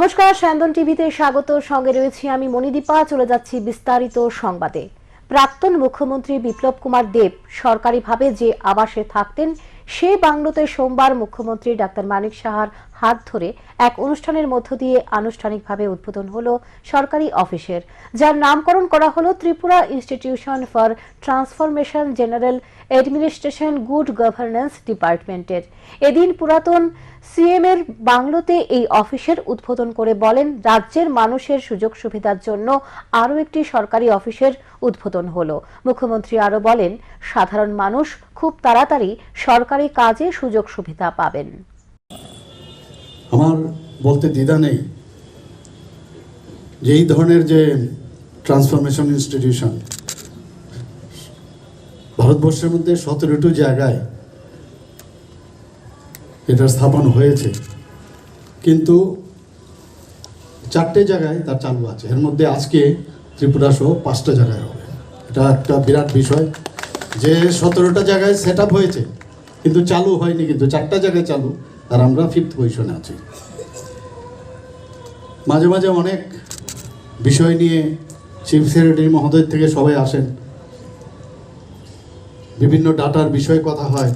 নমস্কার স্যান্দন টিভিতে স্বাগত। সঙ্গে রয়েছি আমি মণিদীপা। চলে যাচ্ছি বিস্তারিত সংবাদে। প্রাক্তন মুখ্যমন্ত্রী বিপ্লব কুমার দেব সরকারিভাবে যে আবাসে থাকতেন, সে বাংলোতে সোমবার মুখ্যমন্ত্রী ডাক্তার মানিক সাহার হাত ধরে এক অনুষ্ঠানের মধ্য দিয়ে আনুষ্ঠানিকভাবে উদ্বোধন হলো সরকারি অফিসের, যার নামকরণ করা হলো Tripura institution for transformation general administration good governance ডিপার্টমেন্টের। এদিন পুরাতন সিএম এর বাংলোতে এই অফিসের উদ্বোধন করে বলেন, রাজ্যের মানুষের সুযোগ সুবিধার জন্য আরও একটি সরকারি অফিসের উদ্বোধন হলো। মুখ্যমন্ত্রী আরও বলেন, সাধারণ মানুষ খুব তাড়াতাড়ি সরকারি কাজে সুযোগ সুবিধা পাবেন। আমার বলতে দ্বিধা নেই যে এই ধরনের যে ট্রান্সফরমেশন ইনস্টিটিউশন ভারতবর্ষের মধ্যে সতেরোটি জায়গায় এটা স্থাপন হয়েছে। কিন্তু চারটে জায়গায় তার চালু আছে। এর মধ্যে আজকে ত্রিপুরা সহ পাঁচটা জায়গায় হবে। এটা একটা বিরাট বিষয় যে সতেরোটা জায়গায় সেট হয়েছে, কিন্তু চালু হয়নি। কিন্তু চারটা জায়গায় চালু। আর আমরা ফিফথ পজিশনে আছি। মাঝে মাঝে অনেক বিষয় নিয়ে চিফ সেক্রেটারি মহোদয় থেকে সবাই আসেন। বিভিন্ন ডাটার বিষয়ে কথা হয়।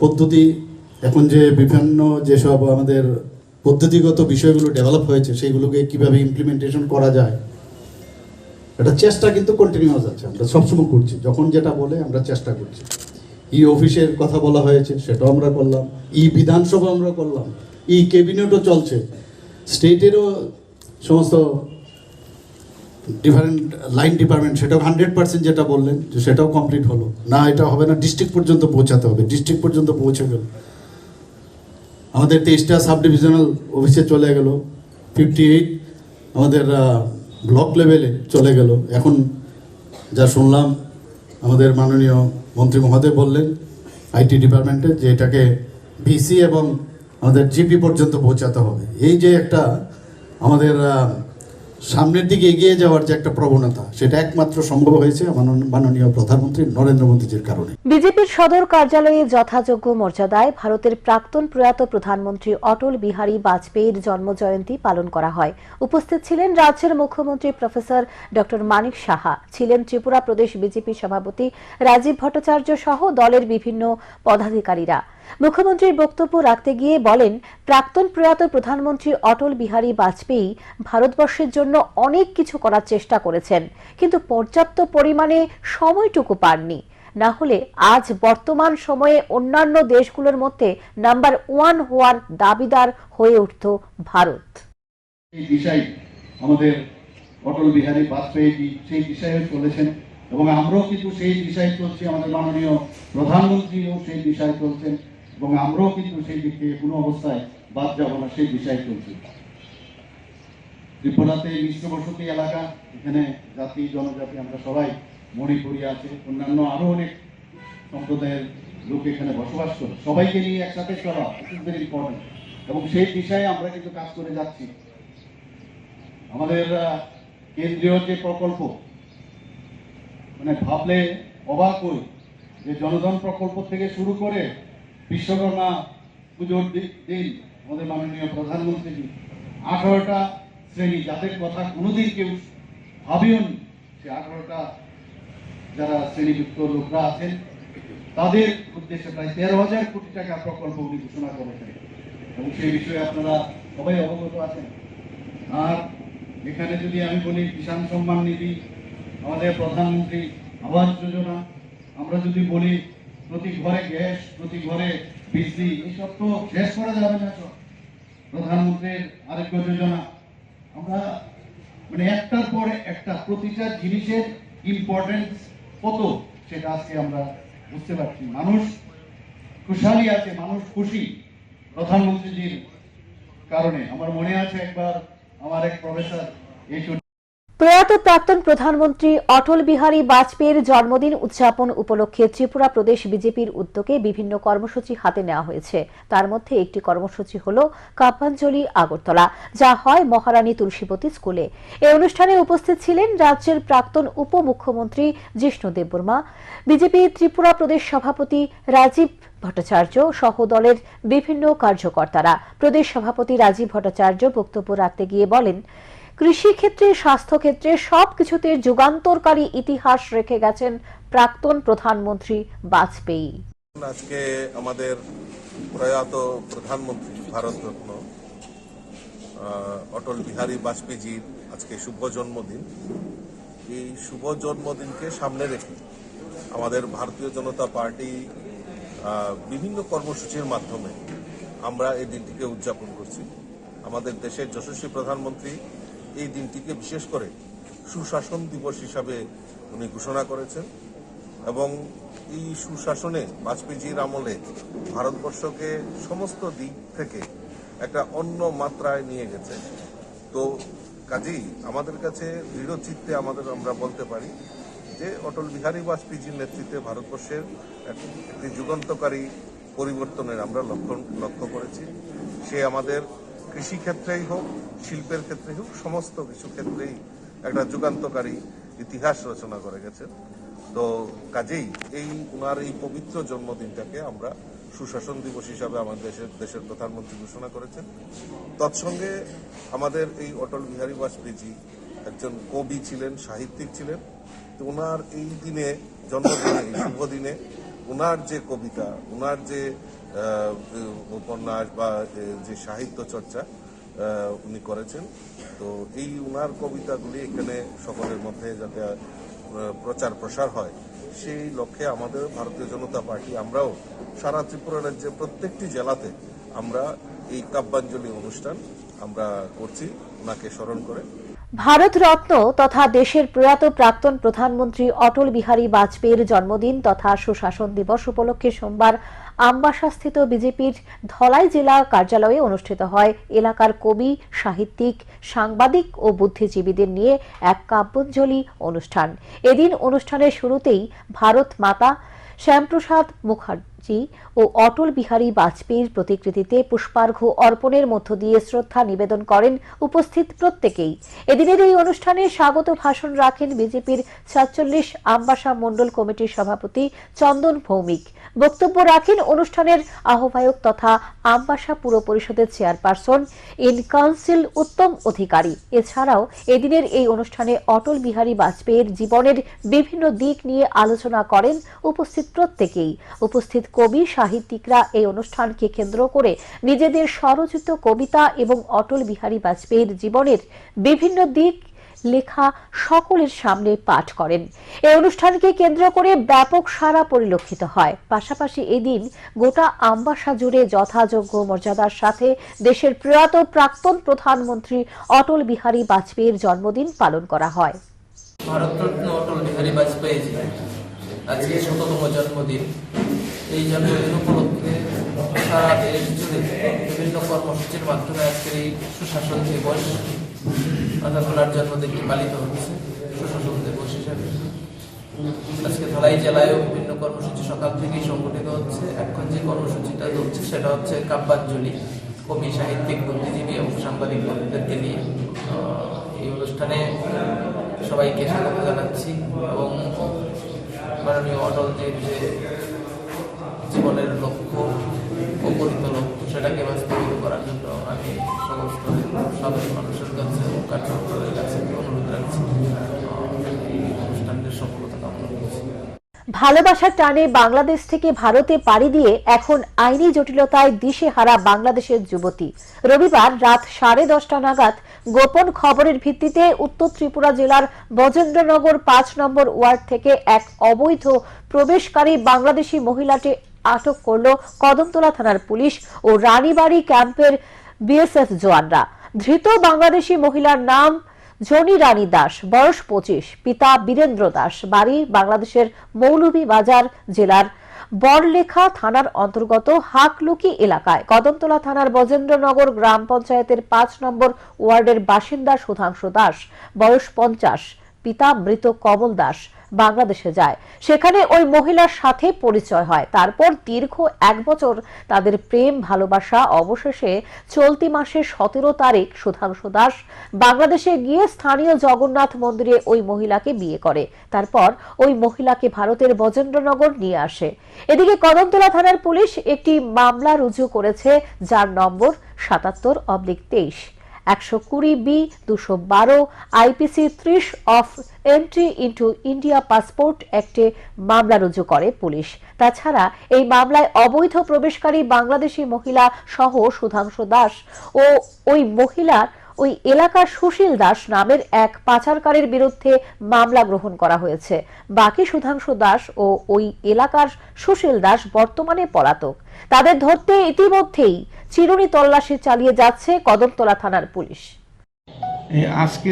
পদ্ধতি, এখন যে বিভিন্ন যেসব আমাদের পদ্ধতিগত বিষয়গুলো ডেভেলপ হয়েছে, সেইগুলোকে কীভাবে ইমপ্লিমেন্টেশন করা যায় এটা চেষ্টা কিন্তু কন্টিনিউয়াস আছে আমরা সবসময় করছি। যখন যেটা বলে আমরা চেষ্টা করছি। ই অফিসের কথা বলা হয়েছে, সেটাও আমরা করলাম। ই বিধানসভা আমরা করলাম। ই ক্যাবিনেটও চলছে। স্টেটেরও সমস্ত ডিফারেন্ট লাইন ডিপার্টমেন্ট সেটাও হান্ড্রেড পার্সেন্ট যেটা বললেন, যে সেটাও কমপ্লিট হলো। না, এটা হবে না ডিস্ট্রিক্ট পর্যন্ত পৌঁছাতে হবে। ডিস্ট্রিক্ট পর্যন্ত পৌঁছে গেল। আমাদের তেইশটা সাব ডিভিশনাল অফিসে চলে গেল। ফিফটি এইট আমাদের ব্লক লেভেলে চলে গেল। এখন যা শুনলাম, আমাদের মাননীয় মন্ত্রী মহোদয় বললেন আইটি ডিপার্টমেন্টে যে এটাকে ভিসি এবং আমাদের জিপি পর্যন্ত পৌঁছাতে হবে। এই যে একটা আমাদের সামনের দিকে এগিয়ে যাওয়ার যে একটা প্রবণতা, সেটা একমাত্র সম্ভব হয়েছে মাননীয় প্রধানমন্ত্রী নরেন্দ্র মোদীজির কারণে। বিজেপির সদর কার্যালয়ে যথাযোগ্য মর্যাদায় ভারতের প্রাক্তন প্রয়াত প্রধানমন্ত্রী অটল বিহারী বাজপেয়ীর জন্মজয়ন্তী পালন করা হয়। উপস্থিত ছিলেন রাজ্যের মুখ্যমন্ত্রী প্রফেসর ডক্টর মানিক সাহা, ছিলেন ত্রিপুরা প্রদেশ বিজেপি সভাপতি রাজীব ভট্টাচার্য সহ দলের বিভিন্ন পদাধিকারীরা। মুখ্যমন্ত্রীর বক্তব্য রাখতে গিয়ে বলেন, প্রাক্তন প্রয়াত প্রধানমন্ত্রী অটল বিহারী বাজপেয়ী ভারতবর্ষের জন্য অনেক কিছু করার চেষ্টা করেছেন, কিন্তু পর্যাপ্ত পরিমাণে সময়টুকু পাননি। না হলে আজ বর্তমান সময়ে অন্যান্য দেশগুলোর মধ্যে নাম্বার ওয়ান হওয়ার দাবিদার হয়ে উঠত ভারত। এই দিশায় আমাদের অটল বিহারী সেই দিশায় চলেছেন এবং আমরাও কিন্তু সেই দিশায় চলছি, আমাদের মাননীয় প্রধানমন্ত্রীও সেই দিশায় চলছেন। এবং আমরাও কিন্তু সেই দিক থেকে কোনো অবস্থায় বাদ যাব না, সেই দিশায় চলছি। ত্রিপুরাতে মিশ্র বসতি এলাকা, এখানে জাতি, জনজাতি, আমরা সবাই মণিপুরি আছে। অন্যান্য আরও অনেক সম্প্রদায়ের লোক এখানে বসবাস করে। সবাইকে নিয়ে একসাথে চলা ভেরি ইম্পর্টেন্ট এবং সেই বিষয়ে আমরা কিন্তু কাজ করে যাচ্ছি। আমাদের কেন্দ্রীয় যে প্রকল্প মানে ভাবলে অবাক হই যে জনধন প্রকল্প থেকে শুরু করে বিশ্বকর্মা পুজোর দিন আমাদের মাননীয় প্রধানমন্ত্রী আঠারোটা শ্রেণি, যাদের কথা কোনোদিন কেউ ভাবিও নি সে আঠারোটা যারা শ্রেণীযুক্ত লোকরা আছেন, তাদের উদ্দেশ্যে প্রায় তেরো হাজার কোটি টাকা প্রকল্প উনি ঘোষণা করেছেন। এবং সেই বিষয়ে আপনারা সবাই অবগত আছেন। আর এখানে যদি আমি বলি কিষাণ সম্মান নিধি, আমাদের প্রধানমন্ত্রী আবাস যোজনা, আমরা যদি বলি প্রতি ঘরে গ্যাস, প্রতি ঘরে বিজলি এইসব তো শেষ করা যাবে না সব প্রধানমন্ত্রীর আরোগ্য যোজনা আমরা মানে একটার পরে একটা প্রতিটা জিনিসের ইম্পর্টেন্স কত সেটা আজকে আমরা বুঝতে পারছি। মানুষ খুশালি আছে, মানুষ খুশি প্রধানমন্ত্রীজির কারণে। আমার মনে আছে একবার আমার এক প্রফেসর এই প্রয়াত প্রাক্তন প্রধানমন্ত্রী অটল বিহারী বাজপেয়ীর জন্মদিন উদযাপন উপলক্ষে ত্রিপুরা প্রদেশ বিজেপির উদ্যোগে বিভিন্ন কর্মসূচি হাতে নেওয়া হয়েছে। তার মধ্যে একটি কর্মসূচি হল কাব্যাঞ্জলি আগরতলা, যা হয় মহারানী তুলসীবতী স্কুলে। এই অনুষ্ঠানে উপস্থিত ছিলেন রাজ্যের প্রাক্তন উপমুখ্যমন্ত্রী জিষ্ণু দেববর্মা, বিজেপি ত্রিপুরা প্রদেশ সভাপতি রাজীব ভট্টাচার্য সহ দলের বিভিন্ন কার্যকর্তারা। প্রদেশ সভাপতি রাজীব ভট্টাচার্য বক্তব্য রাখতে গিয়ে বলেন কৃষিক্ষেত্রে, স্বাস্থ্যক্ষেত্রে সবকিছুতে যুগান্তরকারী ইতিহাস রেখে গেছেন প্রাক্তন প্রধানমন্ত্রী বাজপেয়ী। আজকে আমাদের প্রয়াত প্রধানমন্ত্রী ভারতরত্ন অটল বিহারী বাজপেয়ীজির আজকে শুভ জন্মদিন। এই শুভ জন্মদিনকে সামনে রেখে আমাদের ভারতীয় জনতা পার্টি বিভিন্ন কর্মসূচির মাধ্যমে আমরা এই দিনটিকে উদযাপন করছি। আমাদের দেশের যশস্বী প্রধানমন্ত্রী এই দিনটিকে বিশেষ করে সুশাসন দিবস হিসাবে উনি ঘোষণা করেছেন এবং এই সুশাসনে বাজপেয়ীজির আমলে ভারতবর্ষকে সমস্ত দিক থেকে একটা অন্য মাত্রায় নিয়ে গেছে। তো কাজেই আমাদের কাছে দৃঢ় চিত্তে আমাদের আমরা বলতে পারি যে অটল বিহারী বাজপেয়ীজির নেতৃত্বে ভারতবর্ষের একটি যুগান্তকারী পরিবর্তনের আমরা লক্ষ্য লক্ষ্য করেছি। সে আমাদের কৃষিক্ষেত্রেই হোক, শিল্পের ক্ষেত্রেই হোক, সমস্ত কিছু ক্ষেত্রেই একটা যুগান্তকারী ইতিহাস রচনা করে গেছেন তো কাজেই এই উনার এই পবিত্র জন্মদিনটাকে আমরা সুশাসন দিবস হিসাবে আমাদের দেশের দেশের প্রধানমন্ত্রী ঘোষণা করেছেন। তৎসঙ্গে আমাদের এই অটল বিহারী বাজপেয়ীজি একজন কবি ছিলেন, সাহিত্যিক ছিলেন। তো ওনার এই দিনে, জন্মদিনে শুভ দিনে ওনার যে কবিতা ওনার যে উপন্যাস বা যে সাহিত্য চর্চা উনি করেছেন। তো এই উনার কবিতাগুলি এখানে সকলের মধ্যে যাতে প্রচার প্রসার হয়, সেই লক্ষ্যে আমাদের ভারতীয় জনতা পার্টি, আমরাও সারা ত্রিপুরা রাজ্যের প্রত্যেকটি জেলাতে আমরা এই কাব্যাঞ্জলি অনুষ্ঠান আমরা করছি ওনাকে স্মরণ করে। ভারত রত্ন তথা দেশের প্রয়াত প্রাক্তন প্রধানমন্ত্রী অটল বিহারী বাজপেয়ীর জন্মদিন তথা সুশাসন দিবস উপলক্ষে সোমবার আমবাসাস্থিত বিজেপির ধলাই জেলা কার্যালয়ে অনুষ্ঠিত হয়। এলাকার কবি, সাহিত্যিক, সাংবাদিক ও বুদ্ধিজীবীদের নিয়ে এক কাব্যঞ্জলি অনুষ্ঠান। এদিন অনুষ্ঠানের শুরুতেই ভারত মাতা শ্যামপ্রসাদ মুখার্জি ও অটল বিহারী বাজপেয়ীর প্রতিকৃতিতে পুষ্পার্ঘ্য অর্পণের মধ্য দিয়ে শ্রদ্ধা নিবেদন করেন উপস্থিত প্রত্যেকেই। এদিনের এই অনুষ্ঠানে স্বাগত ভাষণ রাখেন বিজেপির সাতচল্লিশ আমবাসা মণ্ডল কমিটির সভাপতি চন্দন ভৌমিক। বক্তব্য রাখেন অনুষ্ঠানের আহ্বায়ক তথা আমবাসা পুর পরিষদের chairperson, in council Uttam Adhikari. এছাড়াও এদিনের এই অনুষ্ঠানে অটল বিহারী বাজপেয়ীর জীবনের বিভিন্ন দিক নিয়ে আলোচনা করেন উপস্থিত প্রত্যেকেই। উপস্থিত কবি, সাহিত্যিকরা এই অনুষ্ঠানকে কেন্দ্র করে নিজেদের স্বরচিত কবিতা এবং অটল বিহারী বাজপেয়ীর জীবনের বিভিন্ন দিক লেখা সকলের সামনে পাঠ করেন। এই অনুষ্ঠানকে কেন্দ্র করে ব্যাপক সারা পরিলক্ষিত হয়। পাশাপাশি এদিন গোটা আমবাসা জুড়ে যথাযোগ্য মর্যাদার সাথে দেশের প্রয়াত প্রাক্তন প্রধানমন্ত্রী অটল বিহারী বাজপেয়ীর জন্মদিন পালন করা হয়। ভারতরত্ন অটল বিহারী বাজপেয়ীজি আজকে শততম জন্মদিন। এই জন্মদিন উপলক্ষে সারা দেশ জুড়ে বিভিন্ন কর্মসূচির মাধ্যমে আজকের এই সুশাসন দিবস ওনার জন্মদিনটি পালিত হচ্ছে, সুশাসন দিবস হিসেবে। আজকে ধলাই জেলায়ও বিভিন্ন কর্মসূচি সকাল থেকেই সংগঠিত হচ্ছে। এখন যে কর্মসূচিটা হচ্ছে সেটা হচ্ছে কাব্যাঞ্জলি। কবি, সাহিত্যিক, বুদ্ধিজীবী এবং সাংবাদিক বন্ধুদেরকে নিয়ে। এই অনুষ্ঠানে সবাইকে স্বাগত জানাচ্ছি এবং মাননীয় অটলজির যে জীবনের লক্ষ্য অপরিত লক্ষ্য সেটাকে বাস্তবায়িত করার জন্য আমি সমস্ত সাধারণ মানুষের কাছে এবং কার্যকর্তাদের কাছে অনুরোধ রাখছি অনুষ্ঠানটির সফলতা কামনা করছি। ভালোবাসার টানে বাংলাদেশ থেকে ভারতে পাড়ি দিয়ে এখন আইনি জটিলতায় দিশেহারা বাংলাদেশের যুবতী। রবিবার রাত সাড়ে দশটা নাগাদ গোপন খবরের ভিত্তিতে উত্তর ত্রিপুরা জেলার বজেন্দ্রনগর পাঁচ নম্বর ওয়ার্ড থেকে এক অবৈধ প্রবেশকারী বাংলাদেশি মহিলাটি আটক করল কদমতলা থানার পুলিশ ও রানীবাড়ি ক্যাম্পের বিএসএফ জওয়ানরা। ধৃত বাংলাদেশি মহিলার নাম জনি রানী দাস, বয়স পঁচিশ, পিতা বীরেন্দ্র দাস, বাড়ি বাংলাদেশের মৌলভী বাজার জেলার বরলেখা থানার অন্তর্গত হাকলুকি এলাকায়। কদমতলা থানার বজেন্দ্রনগর গ্রাম পঞ্চায়েতের পাঁচ নম্বর ওয়ার্ডের বাসিন্দা সুধাংশু দাস, বয়স পঞ্চাশ পিতা মৃত কমল দাস বাংলাদেশে যায়। সেখানে ওই মহিলার সাথে পরিচয় হয়। তারপর দীর্ঘ এক বছর তাদের প্রেম, ভালোবাসা অবশেষে চলতি মাসের সতেরো তারিখ সুধাংশু দাস বাংলাদেশে গিয়ে স্থানীয় জগন্নাথ মন্দিরে ওই মহিলাকে বিয়ে করে। তারপর ওই মহিলাকে ভারতের বজেন্দ্রনগর নিয়ে আসে। এদিকে কদমতলা থানার পুলিশ একটি মামলা রুজু করেছে, যার নম্বর সাতাত্তর অব্লিক তেইশ। একশো কুড়ি বি, দুশো বারো, আইপিসি ত্রিশ of entry into India passport অ্যাক্টে মামলা রুজু করে পুলিশ। তাছাড়া এই মামলায় অবৈধ প্রবেশকারী বাংলাদেশি মহিলা সহ সুধাংশু দাস ও ওই মহিলার ওই এলাকার সুশীল দাস নামের এক পাচারকারীর বিরুদ্ধে মামলা গ্রহণ করা হয়েছে। বাকি সুধাংশু দাস ও ওই এলাকার সুশীল দাস বর্তমানে পলাতক। তাদের ধরতে ইতিমধ্যেই চিরুনি তল্লাশি চালিয়ে যাচ্ছে কদমতলা থানার পুলিশ। আজকে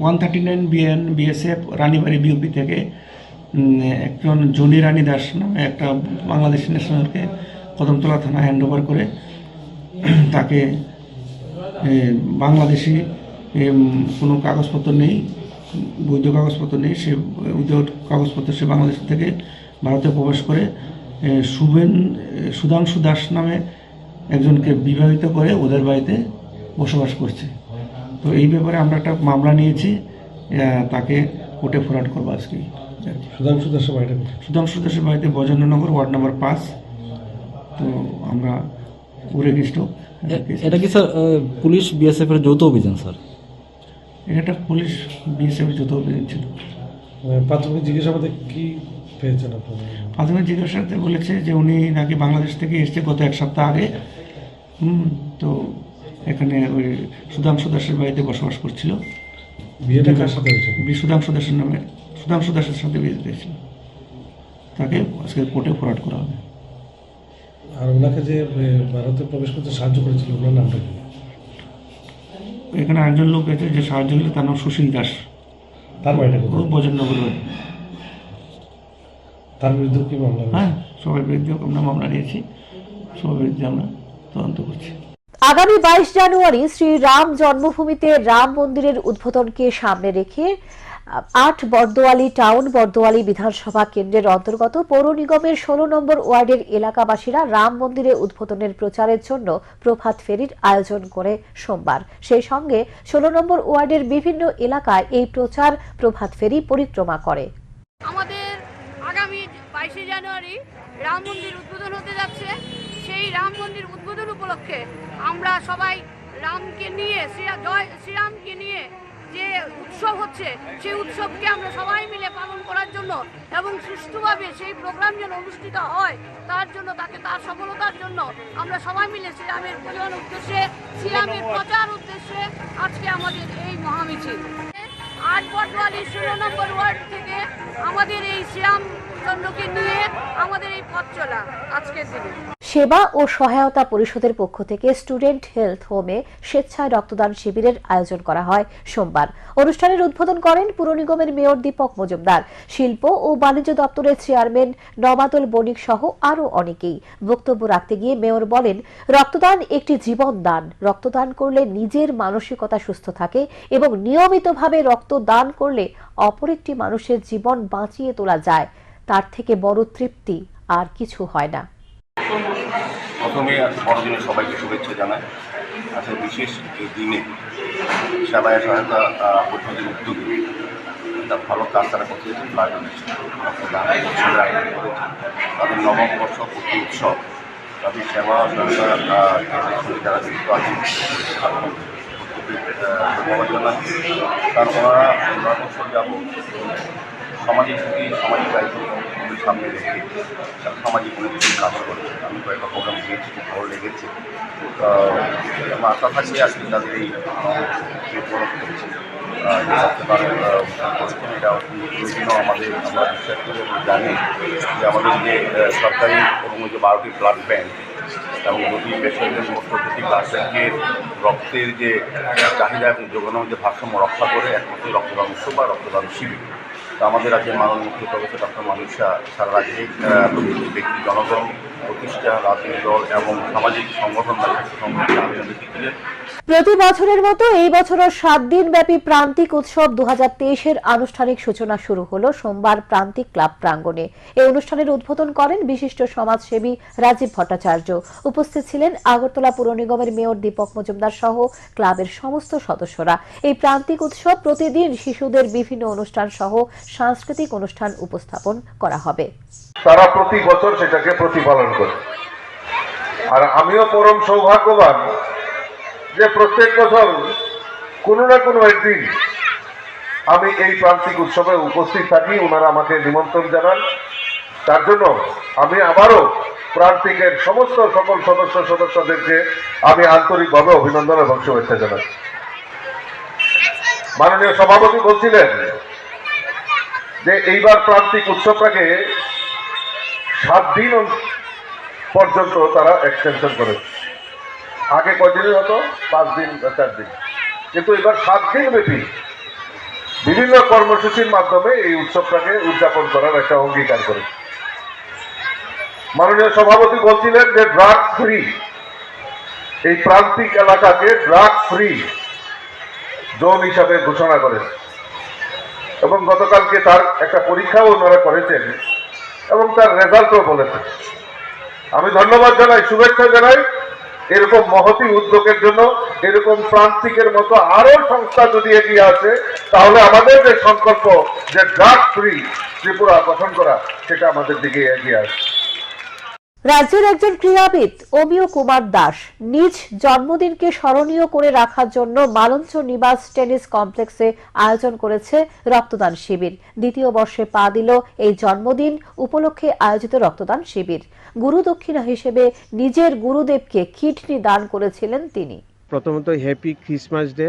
one thirty nine BN, BSF, Ranibari BOP থেকে একজন জনি রানী দাস নামে একটা বাংলাদেশ ন্যাশনালকে কদমতলা থানা হ্যান্ড করে তাকে বাংলাদেশি কোনো কাগজপত্র নেই বৈধ কাগজপত্র নেই সে উইদাউট কাগজপত্র সে বাংলাদেশ থেকে ভারতে প্রবেশ করে শুভেন সুধাংশু দাস নামে একজনকে বিবাহিত করে ওদের বাড়িতে বসবাস করছে। তো এই ব্যাপারে আমরা একটা মামলা নিয়েছি তাকে কোর্টে ফরওয়ার্ড করব আজকে। সুধাংশু দাসের বাড়িতে সুধাংশু দাসের বাড়িতে বজেন্দ্রনগর ওয়ার্ড নাম্বার পাঁচ। তো আমরা উরেগিষ্ট এটা কি স্যার পুলিশ বিএসএফ এর যৌথ অভিযান স্যার এটা পুলিশ বিএসএফ যত অভিযান ছিল। মানে প্রাথমিক জিজ্ঞাসাবাদে কি পেয়েছেন আপনারা? প্রাথমিক জিজ্ঞাসাতে বলেছে যে উনি নাকি বাংলাদেশ থেকে এসছে গত এক সপ্তাহ আগে। হুম তো এখানে ওই সুধাংশু দাসের বাড়িতে বসবাস করছিল। বিয়েটা কার সাথে হয়েছে বি সুধাংশু দাসের নামে সুধাংশু দাসের সাথে বিয়ে দিয়েছিল। তাকে আজকে কোর্টে ফরওয়ার্ড করা হবে। আর ওনাকে যে ভারতে প্রবেশ করতে সাহায্য করেছিল ওনার নামটা কি? এখানে একজন লোক আছে যে সাহায্য করলে তার নাম সুশীল দাস। তার বাড়িটা ও বাড়ি। তার বিরুদ্ধে কি মামলা? হ্যাঁ সবার বিরুদ্ধে আমরা মামলা নিয়েছি। সবার বিরুদ্ধে আমরা তদন্ত করছি। আগামী বাইশ জানুয়ারি শ্রী রাম জন্মভূমিতে রাম মন্দিরের উদ্বোধনকে সামনে রেখে আট বর্দোয়ালি টাউন, বর্দোয়ালি বিধানসভা কেন্দ্রের অন্তর্গত পৌর নিগমের ষোলো নম্বর ওয়ার্ডের এলাকাবাসীরা রাম মন্দিরে উদ্বোধনের প্রচারের জন্য প্রভাত ফেরির আয়োজন করে সোমবার। সেই সঙ্গে ষোলো নম্বর ওয়ার্ডের বিভিন্ন এলাকায় এই প্রচার প্রভাত ফেরি পরিক্রমা করে। আমাদের আগামী বাইশে জানুয়ারি রাম মন্দির উদ্বোধন হতে যাচ্ছে। সেই রাম মন্দির উদ্বোধন উপলক্ষে আমরা সবাই রামকে নিয়ে শ্রীরামকে নিয়ে যে উৎসব হচ্ছে, সেই উৎসবকে আমরা সবাই মিলে পালন করার জন্য এবং সুষ্ঠুভাবে সেই প্রোগ্রাম যেন অনুষ্ঠিত হয়, তার জন্য তাকে তার সফলতার জন্য আমরা সবাই মিলে শ্রীরামের পরিবার উদ্দেশ্যে শ্রীরামের প্রচার উদ্দেশ্যে আজকে আমাদের এই মহামিছিল। আট বটওয়ালি ষোলো নম্বর ওয়ার্ড থেকে আমাদের এই শ্রীরামচন্দ্রকে নিয়ে আমাদের এই পথ চলা আজকের দিনে। সেবা ও সহায়তা পরিষদের পক্ষ থেকে স্টুডেন্ট হেলথ হোমে স্বেচ্ছায় রক্তদান শিবিরের আয়োজন করা হয় সোমবার। অনুষ্ঠানের উদ্বোধন করেন পুর নিগমের মেয়র দীপক মজুমদার। শিল্প ও বাণিজ্য দপ্তরের চেয়ারম্যান নবাদল বণিক সহ আরও অনেকেই বক্তব্য রাখতে গিয়ে মেয়র বলেন, রক্তদান একটি জীবন দান। রক্তদান করলে নিজের মানসিকতা সুস্থ থাকে এবং নিয়মিতভাবে রক্তদান করলে অপর একটি মানুষের জীবন বাঁচিয়ে তোলা যায়। তার থেকে বড় তৃপ্তি আর কিছু হয় না। প্রথমে বড়দিনে সবাইকে শুভেচ্ছা জানাই। আজকে বিশেষ এই দিনে সেবায় সহায়তা পদ্ধতির উদ্যোগে একটা ভালো কাজ তারা করতে হয়েছে ব্লাড তাদের নবম বর্ষ প্রতি উৎসব, তাদের সেবা সহায়তা সঙ্গে যারা যুক্ত আছেন। ধন্যবাদ জানাই। কারণ ওনারা সমাজের সামাজিক দায়িত্ব সামনে রেখে সামাজিক কিছু কাজ করে আমি কয়েকটা প্রোগ্রাম দিয়েছি, খুব ভালো লেগেছে। আমার আশা থাকবে আসলে তাদের এই এটা অত্যন্ত আমাদের, আমরা বিশ্বাস জানি যে আমাদের যে সরকারি যে বারোটি ব্লাড ব্যাংক এবং যদি বেসরকারি মোট প্রতিটি ব্লাড ব্যাংকের রক্তের যে চাহিদা এবং যোগানোর যে ভারসাম্য রক্ষা করে একমাত্র রক্তদান উৎসব বা রক্তদান শিবির। আমাদের রাজ্যের মাননীয় মুখ্য প্রফেসর ডক্টর মানুষ সারা রাজ্যে ব্যক্তি, জনগণ, প্রতিষ্ঠা, রাজনৈতিক দল এবং সামাজিক সংগঠন দ্বারা সংগঠন আবেদন ছিলেন প্রতি বছরের মতো এই বছরও সাত দিন ব্যাপী প্রান্তিক উৎসব দু তেইশের আনুষ্ঠানিক সূচনা শুরু হলো সোমবার প্রান্তিক ক্লাব প্রাঙ্গণে। এই অনুষ্ঠানের উদ্বোধন করেন বিশিষ্ট সমাজসেবী রাজীব ভট্টাচার্য। উপস্থিত ছিলেন আগরতলা পুর নিগমের মেয়র দীপক মজুমদার সহ ক্লাবের সমস্ত সদস্যরা। এই প্রান্তিক উৎসব প্রতিদিন শিশুদের বিভিন্ন অনুষ্ঠান সহ সাংস্কৃতিক অনুষ্ঠান উপস্থাপন করা হবে। প্রতি বছর সেটাকে প্রতিপালন করে। আর আমিও পরম সৌভাগ্যবান যে প্রত্যেক বছর কোনো না কোনো একদিন আমি এই প্রান্তিক উৎসবে উপস্থিত থাকি, ওনারা আমাকে নিমন্ত্রণ জানান। তার জন্য আমি আবারও প্রান্তিকের সমস্ত সকল সদস্য সদস্যদেরকে আমি আন্তরিকভাবে অভিনন্দন এবং শুভেচ্ছা জানাই। মাননীয় সভাপতি বলছিলেন যে এইবার প্রান্তিক উৎসবটাকে সাত দিন পর্যন্ত তারা এক্সটেনশন করেছে। আগে কদিনের হতো? পাঁচ দিন বা চার দিন। কিন্তু এবার সাত দিন ব্যাপী বিভিন্ন কর্মসূচির মাধ্যমে এই উৎসবটাকে উদযাপন করার একটা অঙ্গীকার করে। মাননীয় সভাপতি বলছিলেন যে ড্রাগ ফ্রি। এই প্রান্তিক এলাকাকে ড্রাগ ফ্রি জোন হিসাবে ঘোষণা করেছে। এবং গতকালকে তার একটা পরীক্ষাও ওনারা করেছেন এবং তার রেজাল্টও বলেছেন আমি ধন্যবাদ জানাই, শুভেচ্ছা জানাই। এরকম মহতি উদ্যোগের জন্য, এরকম প্রান্তিকের মতো আরও সংস্থা যদি এগিয়ে আসে, তাহলে আমাদের যে সংকল্প যে ড্রাগ ফ্রি ত্রিপুরা গঠন করা, সেটা আমাদের দিকে এগিয়ে আসে রাজ্যের একজন ক্রীড়াবিদ, অমিয় কুমার দাস, নিজ জন্মদিনকে স্মরণীয় করে রাখার জন্য মালঞ্চ নিবাস টেনিস কমপ্লেক্সে আয়োজন করেছে রক্তদান শিবির। দ্বিতীয় বর্ষে পা দিল এই জন্মদিন, উপলক্ষে আয়োজিত রক্তদান শিবির। গুরু দক্ষিণা হিসেবে নিজের গুরুদেবকে কিডনি দান করেছিলেন তিনি। প্রথমত হ্যাপি ক্রিসমাস ডে,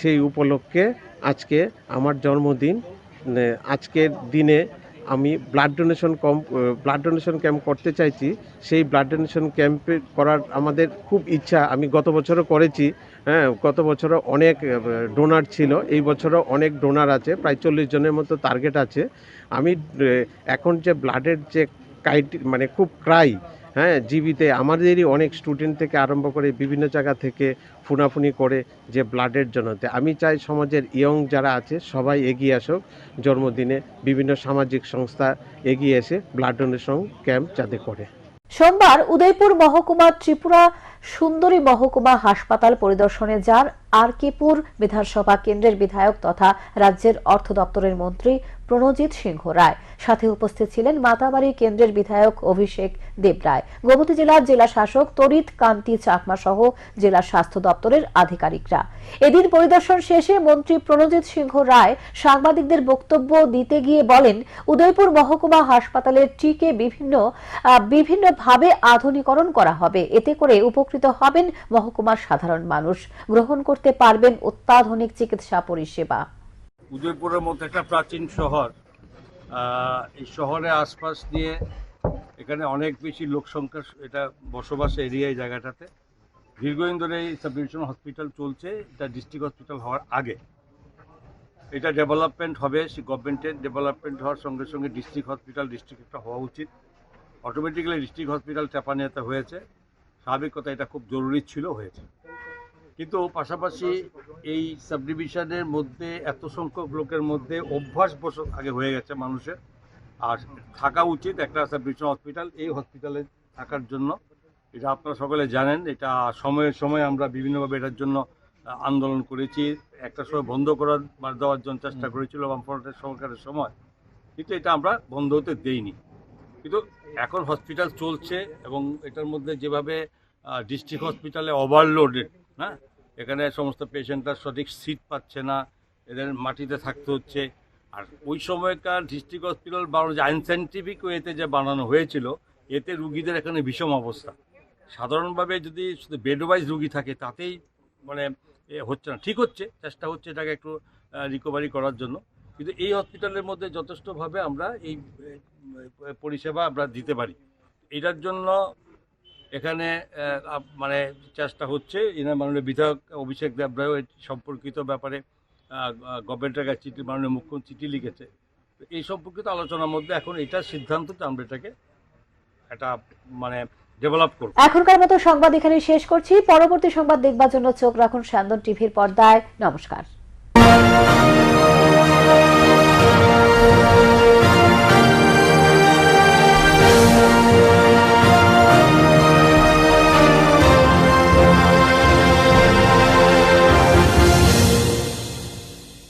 সেই উপলক্ষে আজকে আমার জন্মদিন আজকের দিনে আমি ব্লাড ডোনেশন কম ব্লাড ডোনেশন ক্যাম্প করতে চাইছি। সেই ব্লাড ডোনেশন ক্যাম্পে করার আমাদের খুব ইচ্ছা। আমি গত বছরও করেছি। হ্যাঁ গত বছরও অনেক ডোনার ছিল। এই বছরও অনেক ডোনার আছে। প্রায় চল্লিশ জনের মতো টার্গেট আছে। আমি এখন যে ব্লাডের যে কাইট মানে খুব ক্রাই হ্যাঁ জিবিতে আমাদেরই অনেক স্টুডেন্ট থেকে আরম্ভ করে বিভিন্ন জায়গা থেকে ফুনাফুনি করে যে ব্লাডের জন্য তো আমি চাই সমাজের ইয়ং যারা আছে, সবাই এগিয়ে আসুক। জন্মদিনে বিভিন্ন সামাজিক সংস্থা এগিয়ে এসে ব্লাড ডোনেশন ক্যাম্প যাতে করে। সোমবার উদয়পুর মহকুমা ত্রিপুরা সুন্দরী মহকুমা হাসপাতাল পরিদর্শনে যান আরকিপুর বিধানসভা কেন্দ্রের বিধায়ক তথা রাজ্যের অর্থ দপ্তরের মন্ত্রী প্রণজিৎ সিংহ রায়। সাথে উপস্থিত ছিলেন মাতাবাড়ি কেন্দ্রের বিধায়ক অভিষেক দেবরায়। গোমতী জেলার জেলা শাসক তরিত কান্তি চাকমা সহ জেলা স্বাস্থ্য দপ্তরের আধিকারিকরা। এদিন পরিদর্শন শেষে মন্ত্রী প্রণজিৎ সিংহ রায় সাংবাদিকদের বক্তব্য দিতে গিয়ে বলেন, উদয়পুর মহকুমা হাসপাতালের টিকে বিভিন্ন বিভিন্নভাবে আধুনিকরণ করা হবে। এতে করে উপকৃত হবেন। মহকুমার সাধারণ মানুষ গ্রহণ করতে পারবেন অত্যাধুনিক চিকিৎসা পরিষেবা। উদয়পুরের মতো একটা প্রাচীন শহর। এই শহরের আশপাশ দিয়ে এখানে অনেক বেশি লোক সংখ্যা এটা বসবাস এরিয়া এই জায়গাটাতে। দীর্ঘদিন ধরে এই সাব হসপিটাল চলছে। এটা ডিস্ট্রিক্ট হসপিটাল হওয়ার আগে। এটা ডেভেলপমেন্ট হবে, সে গভর্নমেন্টের ডেভেলপমেন্ট হওয়ার সঙ্গে সঙ্গে ডিস্ট্রিক্ট হসপিটাল, ডিস্ট্রিক্ট একটা হওয়া উচিত। অটোমেটিক্যালি ডিস্ট্রিক্ট হসপিটাল চাপানিয়াতে হয়েছে। স্বাভাবিক কথা এটা খুব জরুরি ছিল, হয়েছে। কিন্তু পাশাপাশি এই সাব ডিভিশনের মধ্যে এত সংখ্যক লোকের মধ্যে অভ্যাস বস আগে হয়ে গেছে মানুষের। আর থাকা উচিত একটা সাব ডিভিশন হসপিটাল, এই হসপিটালে থাকার জন্য। এটা আপনারা সকলে জানেন, এটা সময়ে সময়ে আমরা বিভিন্নভাবে এটার জন্য আন্দোলন করেছি। একটা সময় বন্ধ করার বা দেওয়ার জন্য চেষ্টা করেছিল বামফ্রন্টের সরকারের সময়। কিন্তু এটা আমরা বন্ধ হতে দেইনি। কিন্তু এখন হসপিটাল চলছে এবং এটার মধ্যে যেভাবে ডিস্ট্রিক্ট হসপিটালে ওভারলোডেড হ্যাঁ এখানে সমস্ত পেশেন্টরা সঠিক সিট পাচ্ছে না, এদের মাটিতে থাকতে হচ্ছে। আর ওই সময়কার ডিস্ট্রিক্ট হসপিটাল বানানো যে আইনসাইন্টিফিক ওয়েতে যে বানানো হয়েছিল, এতে রুগীদের এখানে বিষম অবস্থা। সাধারণভাবে যদি শুধু বেড ওয়াইজ রুগী থাকে, তাতেই মানে হচ্ছে না। ঠিক হচ্ছে, চেষ্টা হচ্ছে এটাকে একটু রিকভারি করার জন্য। কিন্তু এই হসপিটালের মধ্যে যথেষ্টভাবে আমরা এই পরিষেবা আমরা দিতে পারি। এটার জন্য এখানে মানে চেষ্টা হচ্ছে। এনার মাননীয় বিধায়ক অভিষেক দেবরায় সম্পর্কিত ব্যাপারে গভর্নমেন্টের কাছে চিঠি, মাননীয় মুখ্যমন্ত্রী চিঠি লিখেছে। এই সম্পর্কিত আলোচনার মধ্যে এখন এটা সিদ্ধান্ত যে আমরা এটাকে একটা মানে ডেভেলপ করব। এখনকার মতো সংবাদ এখানে শেষ করছি। পরবর্তী সংবাদ দেখবার জন্য চোখ রাখুন স্যান্দন টিভির পর্দায়। নমস্কার।